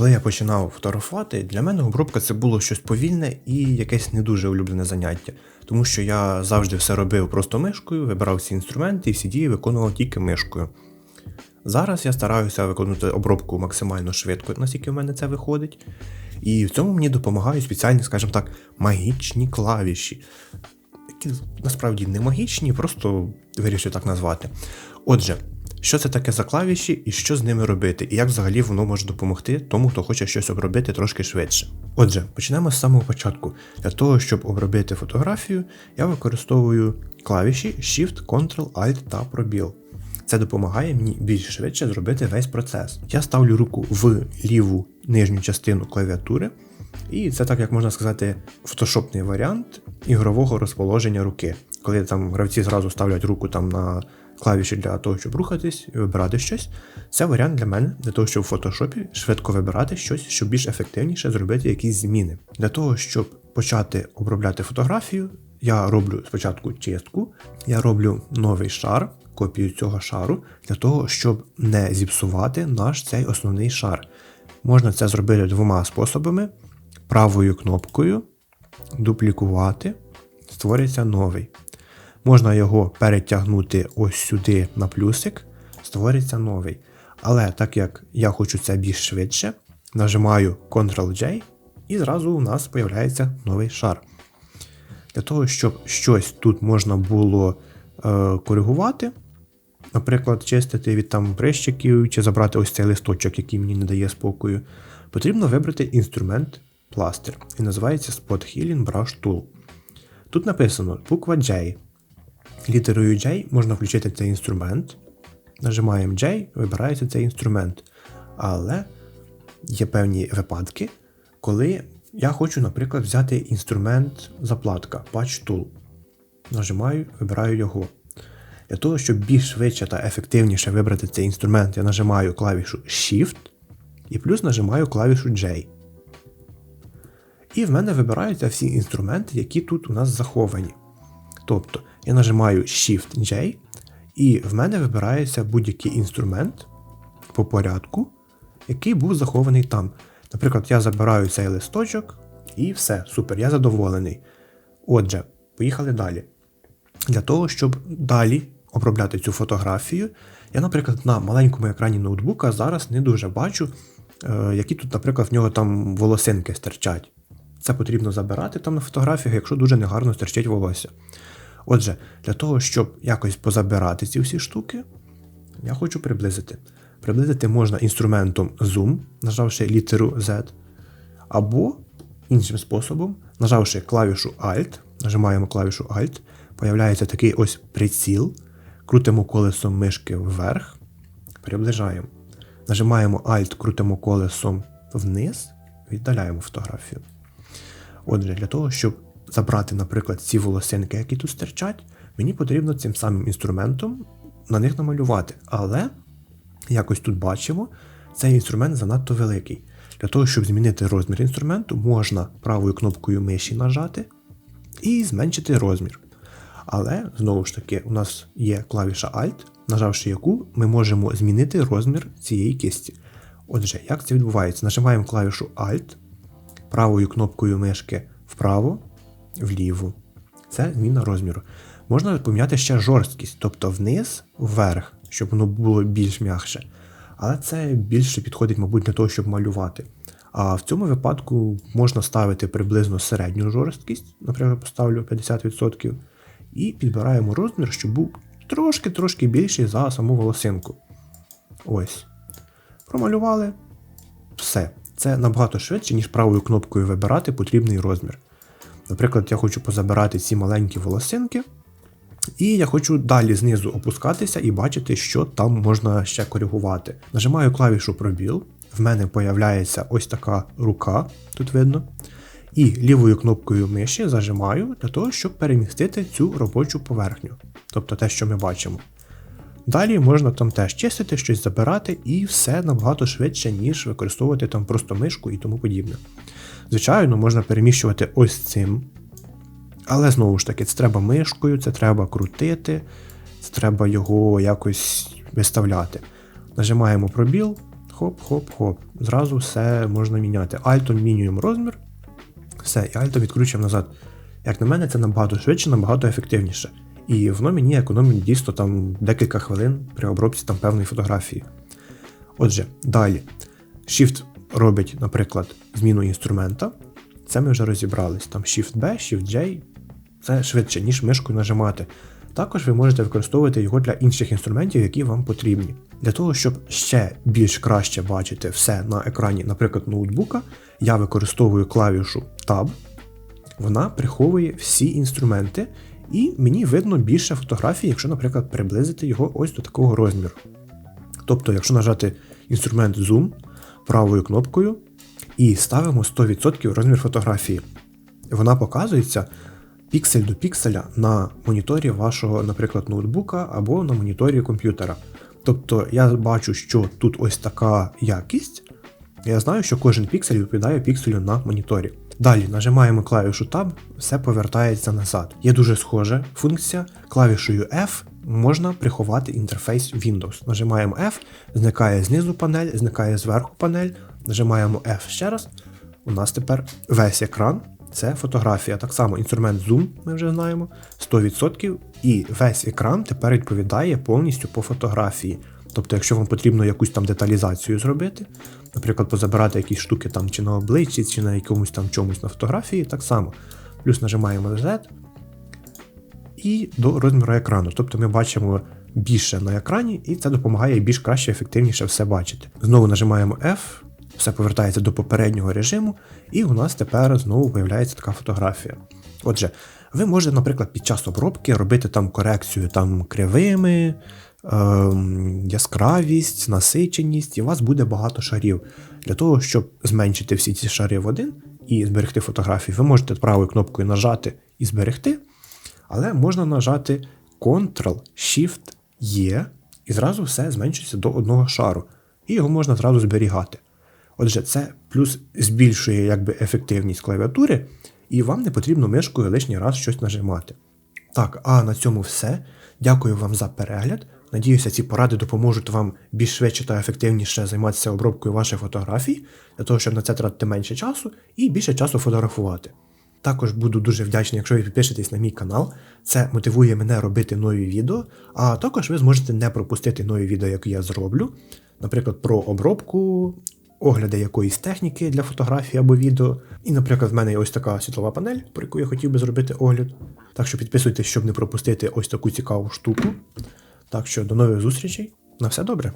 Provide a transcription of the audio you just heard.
Коли я починав фотографувати, для мене обробка це було щось повільне і якесь не дуже улюблене заняття, тому що я завжди все робив просто мишкою, вибирав всі інструменти і всі дії виконував тільки мишкою. Зараз я стараюся виконувати обробку максимально швидко, наскільки в мене це виходить. І в цьому мені допомагають спеціальні, скажімо так, магічні клавіші, які насправді не магічні, просто вирішив так назвати. Отже, що це таке за клавіші і що з ними робити, і як взагалі воно може допомогти тому, хто хоче щось обробити трошки швидше. Отже, почнемо з самого початку. Для того, щоб обробити фотографію, я використовую клавіші Shift, Ctrl, Alt та пробіл. Це допомагає мені більш швидше зробити весь процес. Я ставлю руку в ліву нижню частину клавіатури, і це так, як можна сказати, фотошопний варіант ігрового розположення руки. Коли там гравці зразу ставлять руку там на клавіші для того, щоб рухатись і вибирати щось. Це варіант для мене, для того, щоб в фотошопі швидко вибирати щось, щоб більш ефективніше зробити якісь зміни. Для того, щоб почати обробляти фотографію, я роблю спочатку чистку, я роблю новий шар, копію цього шару, для того, щоб не зіпсувати наш цей основний шар. Можна це зробити двома способами: правою кнопкою дуплікувати, створиться новий. Можна його перетягнути ось сюди на плюсик, створиться новий. Але так як я хочу це більш швидше, нажимаю Ctrl-J і зразу у нас з'являється новий шар. Для того, щоб щось тут можна було е, коригувати, наприклад, чистити від там прищиків чи забрати ось цей листочок, який мені не дає спокою, потрібно вибрати інструмент пластир. І називається Spot Healing Brush Tool. Тут написано буква J. Літерою J можна включити цей інструмент. Нажимаємо J, вибирається цей інструмент. Але є певні випадки, коли я хочу, наприклад, взяти інструмент заплатка Patch Tool. Нажимаю, вибираю його. Для того, щоб більш швидше та ефективніше вибрати цей інструмент, я нажимаю клавішу Shift і плюс нажимаю клавішу J. І в мене вибираються всі інструменти, які тут у нас заховані. Тобто я нажимаю Shift-J, і в мене вибирається будь-який інструмент по порядку, який був захований там. Наприклад, я забираю цей листочок, і все, супер, я задоволений. Отже, поїхали далі. Для того, щоб далі обробляти цю фотографію, я, наприклад, на маленькому екрані ноутбука зараз не дуже бачу, е, які тут, наприклад, в нього там волосинки стирчать. Це потрібно забирати там на фотографіях, якщо дуже негарно стирчить волосся. Отже, для того, щоб якось позабирати ці всі штуки, я хочу приблизити. Приблизити можна інструментом Zoom, нажавши літеру Z, або іншим способом, нажавши клавішу Alt, нажимаємо клавішу Alt, появляється такий ось приціл, крутимо колесом мишки вверх, приближаємо. Нажимаємо Alt, крутимо колесом вниз, віддаляємо фотографію. Отже, для того, щоб забрати, наприклад, ці волосинки, які тут стирчать, мені потрібно цим самим інструментом на них намалювати. Але, якось тут бачимо, цей інструмент занадто великий. Для того, щоб змінити розмір інструменту, можна правою кнопкою миші нажати і зменшити розмір. Але, знову ж таки, у нас є клавіша Alt, нажавши яку ми можемо змінити розмір цієї кисті. Отже, як це відбувається? Нажимаємо клавішу Alt, правою кнопкою мишки вправо, вліву. Це зміна розміру. Можна поміняти ще жорсткість, тобто вниз, вверх, щоб воно було більш м'якше. Але це більше підходить, мабуть, для того, щоб малювати. А в цьому випадку можна ставити приблизно середню жорсткість, наприклад, поставлю 50%, і підбираємо розмір, щоб був трошки-трошки більший за саму волосинку. Ось. Промалювали. Все. Це набагато швидше, ніж правою кнопкою вибирати потрібний розмір. Наприклад, я хочу позабирати ці маленькі волосинки, і я хочу далі знизу опускатися і бачити, що там можна ще коригувати. Нажимаю клавішу пробіл, в мене появляється ось така рука, тут видно. І лівою кнопкою миші зажимаю для того, щоб перемістити цю робочу поверхню, тобто те, що ми бачимо. Далі можна там теж чистити, щось забирати, і все набагато швидше, ніж використовувати там просто мишку і тому подібне. Звичайно, можна переміщувати ось цим. Але знову ж таки, це треба мишкою, це треба крутити, це треба його якось виставляти. Нажимаємо пробіл, хоп-хоп-хоп. Зразу все можна міняти. Альтом мінюємо розмір, все, і альтом відкручуємо назад. Як на мене, це набагато швидше, набагато ефективніше. І воно мені економить дійсно там декілька хвилин при обробці там певної фотографії. Отже, далі. Shift робить, наприклад, зміну інструмента. Це ми вже розібрались. Там Shift-B, Shift-J. Це швидше, ніж мишкою нажимати. Також ви можете використовувати його для інших інструментів, які вам потрібні. Для того, щоб ще більш краще бачити все на екрані, наприклад, ноутбука, я використовую клавішу Tab. Вона приховує всі інструменти, і мені видно більше фотографій, якщо, наприклад, приблизити його ось до такого розміру. Тобто, якщо нажати інструмент Zoom правою кнопкою і ставимо 100% розмір фотографії, вона показується піксель до пікселя на моніторі вашого, наприклад, ноутбука або на моніторі комп'ютера. Тобто я бачу, що тут ось така якість. Я знаю, що кожен піксель відповідає пікселю на моніторі. Далі нажимаємо клавішу Tab, все повертається назад. Є дуже схожа функція. Клавішою F можна приховати інтерфейс Windows. Нажимаємо F, зникає знизу панель, зникає зверху панель. Нажимаємо F ще раз. У нас тепер весь екран це фотографія. Так само інструмент Zoom, ми вже знаємо, 100%, і весь екран тепер відповідає повністю по фотографії. Тобто, якщо вам потрібно якусь там деталізацію зробити, наприклад, позабирати якісь штуки там чи на обличчі, чи на якомусь там чомусь на фотографії, так само. Плюс нажимаємо Z і до розміру екрану. Тобто ми бачимо більше на екрані, і це допомагає більш краще, ефективніше все бачити. Знову нажимаємо F, все повертається до попереднього режиму, і у нас тепер знову появляється така фотографія. Отже, ви можете, наприклад, під час обробки робити там корекцію там кривими, яскравість, насиченість, і у вас буде багато шарів. Для того, щоб зменшити всі ці шари в один і зберегти фотографію, ви можете правою кнопкою нажати і зберегти, але можна нажати Ctrl-Shift-E, і зразу все зменшується до одного шару. І його можна зразу зберігати. Отже, це плюс збільшує якби, ефективність клавіатури, і вам не потрібно мишкою лишній раз щось нажимати. Так, а на цьому все. Дякую вам за перегляд. Надіюся, ці поради допоможуть вам більш швидше та ефективніше займатися обробкою ваших фотографій, для того, щоб на це тратити менше часу і більше часу фотографувати. Також буду дуже вдячний, якщо ви підпишетесь на мій канал. Це мотивує мене робити нові відео, а також ви зможете не пропустити нові відео, які я зроблю, наприклад, про обробку, огляди якоїсь техніки для фотографії або відео. І, наприклад, в мене є ось така світлова панель, про яку я хотів би зробити огляд. Так що підписуйтесь, щоб не пропустити ось таку цікаву штуку. Так що до нових зустрічей. На все добре.